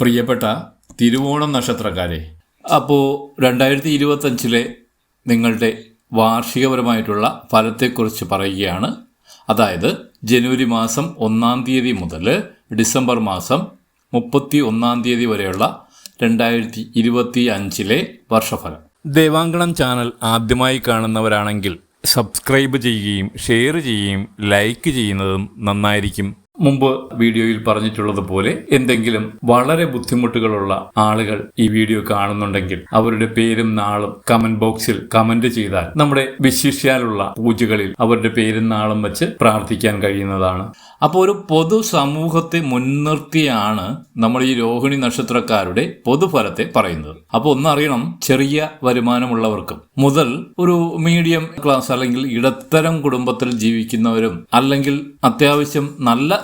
പ്രിയപ്പെട്ട തിരുവോണം നക്ഷത്രക്കാരെ അപ്പോൾ രണ്ടായിരത്തി ഇരുപത്തഞ്ചിലെ നിങ്ങളുടെ വാർഷികപരമായിട്ടുള്ള ഫലത്തെക്കുറിച്ച് പറയുകയാണ്. അതായത് ജനുവരി മാസം ഒന്നാം തീയതി മുതൽ ഡിസംബർ മാസം മുപ്പത്തി ഒന്നാം തീയതി വരെയുള്ള രണ്ടായിരത്തി ഇരുപത്തി അഞ്ചിലെ വർഷഫലം. ദേവാങ്കണം ചാനൽ ആദ്യമായി കാണുന്നവരാണെങ്കിൽ സബ്സ്ക്രൈബ് ചെയ്യുകയും ഷെയർ ചെയ്യുകയും ലൈക്ക് ചെയ്യുന്നതും നന്നായിരിക്കും. മുമ്പ് വീഡിയോയിൽ പറഞ്ഞിട്ടുള്ളതുപോലെ എന്തെങ്കിലും വളരെ ബുദ്ധിമുട്ടുകളുള്ള ആളുകൾ ഈ വീഡിയോ കാണുന്നുണ്ടെങ്കിൽ അവരുടെ പേരും നാളും കമന്റ് ബോക്സിൽ കമന്റ് ചെയ്താൽ നമ്മുടെ വിശിഷ്യാലുള്ള പൂജകളിൽ അവരുടെ പേരും നാളും വെച്ച് പ്രാർത്ഥിക്കാൻ കഴിയുന്നതാണ്. അപ്പോൾ ഒരു പൊതു സമൂഹത്തെ മുൻനിർത്തിയാണ് നമ്മൾ ഈ രോഹിണി നക്ഷത്രക്കാരുടെ പൊതുഫലത്തെ പറയുന്നത്. അപ്പോൾ ഒന്നറിയണം ചെറിയ വരുമാനമുള്ളവർക്കും മുതൽ ഒരു മീഡിയം ക്ലാസ് അല്ലെങ്കിൽ ഇടത്തരം കുടുംബത്തിൽ ജീവിക്കുന്നവരും അല്ലെങ്കിൽ അത്യാവശ്യം നല്ല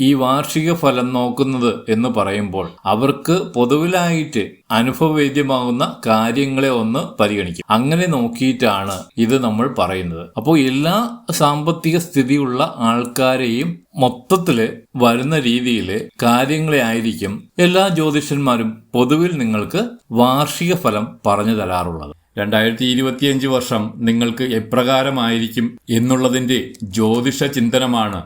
ഈ വാർഷിക ഫലം നോക്കുന്നത് എന്ന് പറയുമ്പോൾ അവർക്ക് പൊതുവിലായിട്ട് അനുഭവവേദ്യമാകുന്ന കാര്യങ്ങളെ ഒന്ന് പരിഗണിക്കും. അങ്ങനെ നോക്കിയിട്ടാണ് ഇത് നമ്മൾ പറയുന്നത്. അപ്പോൾ എല്ലാ സാമ്പത്തിക സ്ഥിതിയുള്ള ആൾക്കാരെയും മൊത്തത്തിൽ വരുന്ന രീതിയിൽ കാര്യങ്ങളെ ആയിരിക്കും എല്ലാ ജ്യോതിഷന്മാരും പൊതുവിൽ നിങ്ങൾക്ക് വാർഷിക ഫലം പറഞ്ഞു തരാറുള്ളത്. രണ്ടായിരത്തി ഇരുപത്തിയഞ്ച് വർഷം നിങ്ങൾക്ക് എപ്രകാരമായിരിക്കും എന്നുള്ളതിന്റെ ജ്യോതിഷ ചിന്തനമാണ്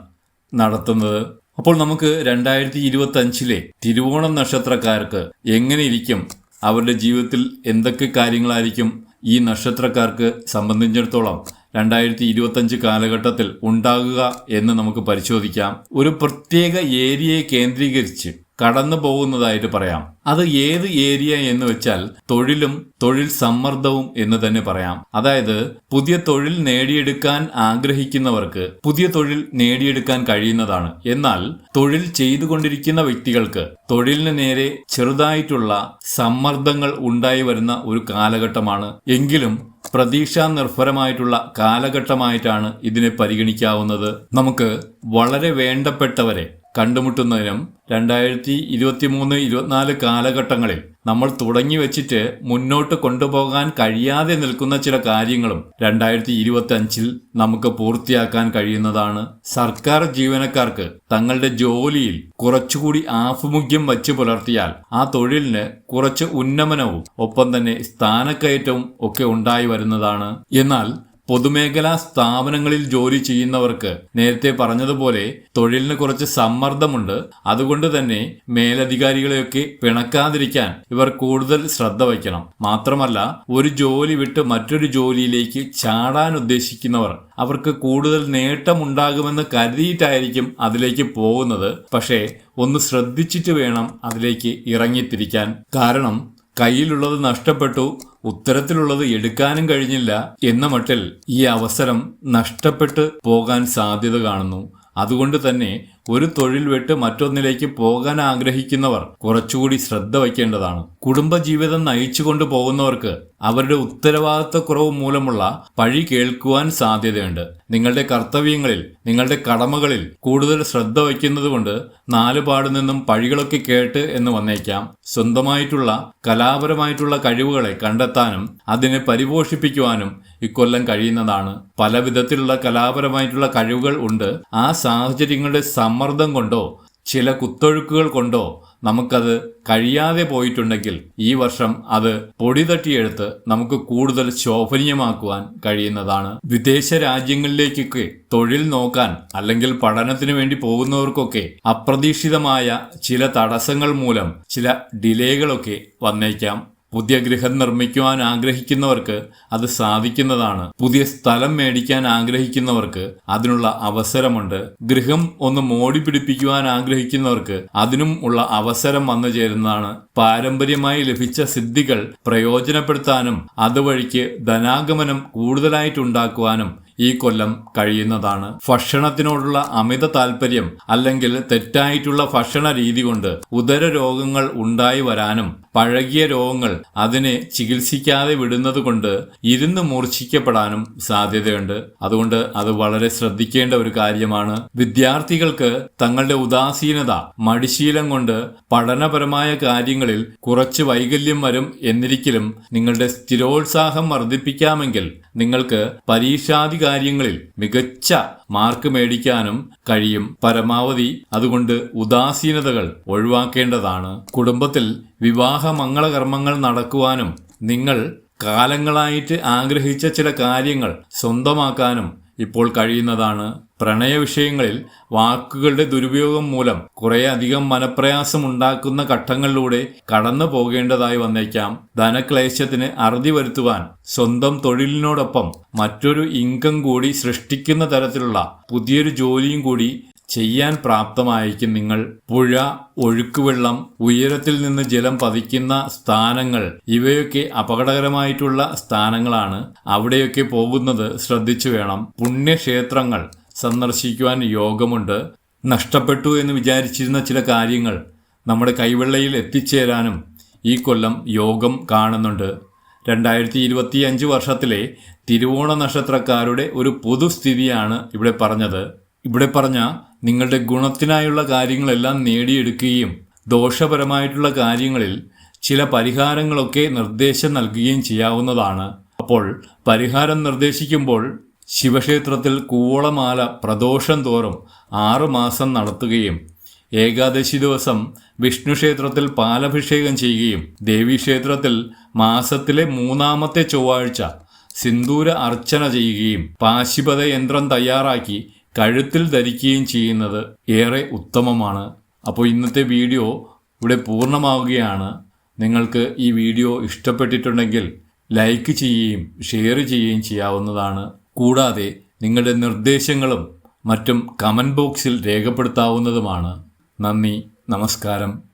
നടത്തുന്നത്? അപ്പോൾ നമുക്ക് രണ്ടായിരത്തി ഇരുപത്തി അഞ്ചിലെ തിരുവോണം നക്ഷത്രക്കാർക്ക് എങ്ങനെ ഇരിക്കും? അവരുടെ ജീവിതത്തിൽ എന്തൊക്കെ കാര്യങ്ങളായിരിക്കും ഈ നക്ഷത്രക്കാർക്ക് സംബന്ധിച്ചിടത്തോളം രണ്ടായിരത്തി ഇരുപത്തഞ്ച് കാലഘട്ടത്തിൽ ഉണ്ടാകുക എന്ന് നമുക്ക് പരിശോധിക്കാം. ഒരു പ്രത്യേക ഏരിയയെ കേന്ദ്രീകരിച്ച് കടന്നു പോകുന്നതായിട്ട് പറയാം. അത് ഏത് ഏരിയ എന്ന് വെച്ചാൽ തൊഴിലും തൊഴിൽ സമ്മർദ്ദവും എന്ന് തന്നെ പറയാം. അതായത് പുതിയ തൊഴിൽ നേടിയെടുക്കാൻ ആഗ്രഹിക്കുന്നവർക്ക് പുതിയ തൊഴിൽ നേടിയെടുക്കാൻ കഴിയുന്നതാണ്. എന്നാൽ തൊഴിൽ ചെയ്തുകൊണ്ടിരിക്കുന്ന വ്യക്തികൾക്ക് തൊഴിലിന് നേരെ ചെറുതായിട്ടുള്ള സമ്മർദ്ദങ്ങൾ ഉണ്ടായി വരുന്ന ഒരു കാലഘട്ടമാണ്. എങ്കിലും പ്രതീക്ഷാ നിർഭരമായിട്ടുള്ള കാലഘട്ടമായിട്ടാണ് ഇതിനെ പരിഗണിക്കാവുന്നത്. നമുക്ക് വളരെ വേണ്ടപ്പെട്ടവരെ കണ്ടുമുട്ടുന്നതിനും രണ്ടായിരത്തി ഇരുപത്തി മൂന്ന് ഇരുപത്തിനാല് കാലഘട്ടങ്ങളിൽ നമ്മൾ തുടങ്ങി വെച്ചിട്ട് മുന്നോട്ട് കൊണ്ടുപോകാൻ കഴിയാതെ നിൽക്കുന്ന ചില കാര്യങ്ങളും രണ്ടായിരത്തി ഇരുപത്തി അഞ്ചിൽ നമുക്ക് പൂർത്തിയാക്കാൻ കഴിയുന്നതാണ്. സർക്കാർ ജീവനക്കാർക്ക് തങ്ങളുടെ ജോലിയിൽ കുറച്ചുകൂടി ആഭിമുഖ്യം വച്ചു പുലർത്തിയാൽ ആ തൊഴിലിന് കുറച്ച് ഉന്നമനവും ഒപ്പം തന്നെ സ്ഥാനക്കയറ്റവും ഒക്കെ ഉണ്ടായി വരുന്നതാണ്. എന്നാൽ പൊതുമേഖലാ സ്ഥാപനങ്ങളിൽ ജോലി ചെയ്യുന്നവർക്ക് നേരത്തെ പറഞ്ഞതുപോലെ തൊഴിലിന് കുറച്ച് സമ്മർദ്ദമുണ്ട്. അതുകൊണ്ട് തന്നെ മേലധികാരികളെയൊക്കെ പിണക്കാതിരിക്കാൻ ഇവർ കൂടുതൽ ശ്രദ്ധ വയ്ക്കണം. മാത്രമല്ല ഒരു ജോലി വിട്ട് മറ്റൊരു ജോലിയിലേക്ക് ചാടാൻ ഉദ്ദേശിക്കുന്നവർ അവർക്ക് കൂടുതൽ നേട്ടമുണ്ടാകുമെന്ന് കരുതിയിട്ടായിരിക്കും അതിലേക്ക് പോകുന്നത്. പക്ഷേ ഒന്ന് ശ്രദ്ധിച്ചിട്ട് വേണം അതിലേക്ക് ഇറങ്ങിത്തിരിക്കാൻ. കാരണം കയ്യിലുള്ളത് നഷ്ടപ്പെട്ടു ഉത്തരത്തിലുള്ളത് എടുക്കാനും കഴിഞ്ഞില്ല എന്ന മട്ടിൽ ഈ അവസരം നഷ്ടപ്പെട്ട് പോകാൻ സാധ്യത കാണുന്നു. അതുകൊണ്ട് തന്നെ ഒരു തൊഴിൽ വിട്ട് മറ്റൊന്നിലേക്ക് പോകാൻ ആഗ്രഹിക്കുന്നവർ കുറച്ചുകൂടി ശ്രദ്ധ വയ്ക്കേണ്ടതാണ്. കുടുംബജീവിതം നയിച്ചുകൊണ്ട് പോകുന്നവർക്ക് അവരുടെ ഉത്തരവാദിത്തക്കുറവ് മൂലമുള്ള പഴി കേൾക്കുവാൻ സാധ്യതയുണ്ട്. നിങ്ങളുടെ കർത്തവ്യങ്ങളിൽ നിങ്ങളുടെ കടമകളിൽ കൂടുതൽ ശ്രദ്ധ വയ്ക്കുന്നതുകൊണ്ട് നാലുപാട് നിന്നും പഴികളൊക്കെ കേട്ട് എന്ന് വന്നേക്കാം. സ്വന്തമായിട്ടുള്ള കലാപരമായിട്ടുള്ള കഴിവുകളെ കണ്ടെത്താനും അതിനെ പരിപോഷിപ്പിക്കുവാനും ഇക്കൊല്ലം കഴിയുന്നതാണ്. പല വിധത്തിലുള്ള കലാപരമായിട്ടുള്ള കഴിവുകൾ ഉണ്ട്. ആ സാഹചര്യങ്ങളുടെ സമ്മർദ്ദം കൊണ്ടോ ചില കുത്തൊഴുക്കുകൾ കൊണ്ടോ നമുക്കത് കഴിയാതെ പോയിട്ടുണ്ടെങ്കിൽ ഈ വർഷം അത് പൊടി തട്ടിയെടുത്ത് നമുക്ക് കൂടുതൽ ശോഭനീയമാക്കുവാൻ കഴിയുന്നതാണ്. വിദേശ രാജ്യങ്ങളിലേക്കൊക്കെ തൊഴിൽ നോക്കാൻ അല്ലെങ്കിൽ പഠനത്തിന് വേണ്ടി പോകുന്നവർക്കൊക്കെ അപ്രതീക്ഷിതമായ ചില തടസ്സങ്ങൾ മൂലം ചില ഡിലേകളൊക്കെ വന്നേക്കാം. പുതിയ ഗൃഹം നിർമ്മിക്കുവാൻ ആഗ്രഹിക്കുന്നവർക്ക് അത് സാധിക്കുന്നതാണ്. പുതിയ സ്ഥലം മേടിക്കാൻ ആഗ്രഹിക്കുന്നവർക്ക് അതിനുള്ള അവസരമുണ്ട്. ഗൃഹം ഒന്ന് മോടി പിടിപ്പിക്കുവാൻ ആഗ്രഹിക്കുന്നവർക്ക് അതിനും ഉള്ള അവസരം വന്നു ചേരുന്നതാണ്. പാരമ്പര്യമായി ലഭിച്ച സിദ്ധികൾ പ്രയോജനപ്പെടുത്താനും അതുവഴിക്ക് ധനാഗമനം കൂടുതലായിട്ടുണ്ടാക്കുവാനും ഈ കൊല്ലം കഴിയുന്നതാണ്. ഭക്ഷണത്തിനോടുള്ള അമിത താല്പര്യം അല്ലെങ്കിൽ തെറ്റായിട്ടുള്ള ഭക്ഷണ രീതി കൊണ്ട് ഉദര രോഗങ്ങൾ ഉണ്ടായി വരാനും പഴകിയ രോഗങ്ങൾ അതിനെ ചികിത്സിക്കാതെ വിടുന്നത് കൊണ്ട് ഇരുന്ന് മൂർച്ഛിക്കപ്പെടാനും സാധ്യതയുണ്ട്. അതുകൊണ്ട് അത് വളരെ ശ്രദ്ധിക്കേണ്ട ഒരു കാര്യമാണ്. വിദ്യാർത്ഥികൾക്ക് തങ്ങളുടെ ഉദാസീനത മടിശീലം കൊണ്ട് പഠനപരമായ കാര്യങ്ങളിൽ കുറച്ച് വൈകല്യം വരും എന്നിരിക്കലും നിങ്ങളുടെ സ്ഥിരോത്സാഹം വർദ്ധിപ്പിക്കാമെങ്കിൽ നിങ്ങൾക്ക് പരീക്ഷാദി കാര്യങ്ങളിൽ മികച്ച മാർക്ക് മേടിക്കാനും കഴിയും. പരമാവധി അതുകൊണ്ട് ഉദാസീനതകൾ ഒഴിവാക്കേണ്ടതാണ്. കുടുംബത്തിൽ വിവാഹ മംഗളകർമ്മങ്ങൾ നടക്കുവാനും നിങ്ങൾ കാലങ്ങളായിട്ട് ആഗ്രഹിച്ച ചില കാര്യങ്ങൾ സ്വന്തമാക്കാനും ഇപ്പോൾ കഴിയുന്നതാണ്. പ്രണയ വിഷയങ്ങളിൽ വാക്കുകളുടെ ദുരുപയോഗം മൂലം കുറേ അധികം മനപ്രയാസം ഉണ്ടാക്കുന്ന ഘട്ടങ്ങളിലൂടെ കടന്നു പോകേണ്ടതായി വന്നേക്കാം. ധനക്ലേശത്തിന് അറുതി വരുത്തുവാൻ സ്വന്തം തൊഴിലിനോടൊപ്പം മറ്റൊരു ഇൻകം കൂടി സൃഷ്ടിക്കുന്ന തരത്തിലുള്ള പുതിയൊരു ജോലിയും കൂടി ചെയ്യാൻ പ്രാപ്തമായിരിക്കും നിങ്ങൾ. പുഴ ഒഴുക്കുവെള്ളം ഉയരത്തിൽ നിന്ന് ജലം പതിക്കുന്ന സ്ഥാനങ്ങൾ ഇവയൊക്കെ അപകടകരമായിട്ടുള്ള സ്ഥാനങ്ങളാണ്. അവിടെയൊക്കെ പോകുന്നത് ശ്രദ്ധിച്ചു വേണം. പുണ്യക്ഷേത്രങ്ങൾ സന്ദർശിക്കുവാൻ യോഗമുണ്ട്. നഷ്ടപ്പെട്ടു എന്ന് വിചാരിച്ചിരുന്ന ചില കാര്യങ്ങൾ നമ്മുടെ കൈവെള്ളയിൽ എത്തിച്ചേരാനും ഈ കൊല്ലം യോഗം കാണുന്നുണ്ട്. രണ്ടായിരത്തി ഇരുപത്തി അഞ്ച് വർഷത്തിലെ തിരുവോണ നക്ഷത്രക്കാരുടെ ഒരു പൊതുസ്ഥിതിയാണ് ഇവിടെ പറഞ്ഞത്. ഇവിടെ പറഞ്ഞ നിങ്ങളുടെ ഗുണത്തിനായുള്ള കാര്യങ്ങളെല്ലാം നേടിയെടുക്കുകയും ദോഷപരമായിട്ടുള്ള കാര്യങ്ങളിൽ ചില പരിഹാരങ്ങളൊക്കെ നിർദ്ദേശം നൽകുകയും ചെയ്യാവുന്നതാണ്. അപ്പോൾ പരിഹാരം നിർദ്ദേശിക്കുമ്പോൾ ശിവക്ഷേത്രത്തിൽ കൂവളമാല പ്രദോഷം തോറും ആറു മാസം നടത്തുകയും ഏകാദശി ദിവസം വിഷ്ണു ക്ഷേത്രത്തിൽ പാലഭിഷേകം ചെയ്യുകയും ദേവീക്ഷേത്രത്തിൽ മാസത്തിലെ മൂന്നാമത്തെ ചൊവ്വാഴ്ച സിന്ദൂര അർച്ചന ചെയ്യുകയും പാശുപത യന്ത്രം തയ്യാറാക്കി കഴുത്തിൽ ധരിക്കുകയും ചെയ്യുന്നത് ഏറെ ഉത്തമമാണ്. അപ്പോൾ ഇന്നത്തെ വീഡിയോ ഇവിടെ പൂർണമാവുകയാണ്. നിങ്ങൾക്ക് ഈ വീഡിയോ ഇഷ്ടപ്പെട്ടിട്ടുണ്ടെങ്കിൽ ലൈക്ക് ചെയ്യുകയും ഷെയർ ചെയ്യുകയും ചെയ്യാവുന്നതാണ്. കൂടാതെ നിങ്ങളുടെ നിർദ്ദേശങ്ങളും മറ്റും കമന്റ് ബോക്സിൽ രേഖപ്പെടുത്താവുന്നതുമാണ്. നന്ദി നമസ്കാരം.